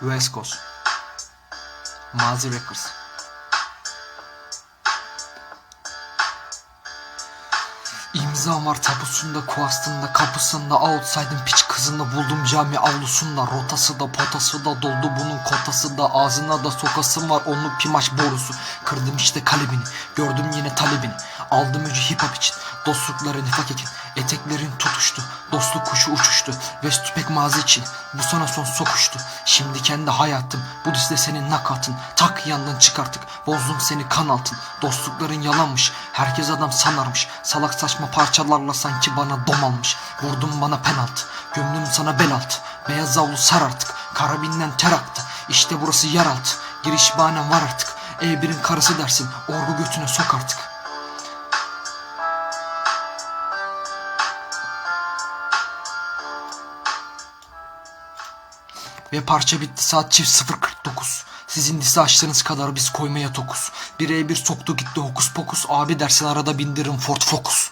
West Coast. Mazi Records. İmzam var tapusunda, kuastında, kapısında, outside'ın piç kızını buldum cami avlusunda. Rotası da potası da doldu bunun kotası da ağzına da sokasım var onun pimaş borusu. Kırdım işte kalebini, gördüm yine talebini. Aldım öcü hip hop için, dostlukları nifak ekin. Eteklerin tutuştu, dostluk kuşu uçuştu. West pek mazi için, bu sana son sokuştu. Şimdi kendi hayatım, bu dizde senin nakatın. Tak yandan çıkarttık, bozdum seni kan altın. Dostlukların yalanmış, herkes adam sanarmış. Salak saçma parçalarla sanki bana dom almış. Vurdun bana penaltı, gömdüm sana bel altı. Beyaz avlu sar artık, karabinden ter aktı. İşte burası yeraltı, giriş bahanem var artık. E1'in karısı dersin, orgu götüne sok artık. Ve parça bitti. Saat çift 0.49 Sizin lise açtığınız kadar biz koymaya tokuz Bir E1 soktu gitti hokus pokus. Abi dersin arada bindirin Ford Focus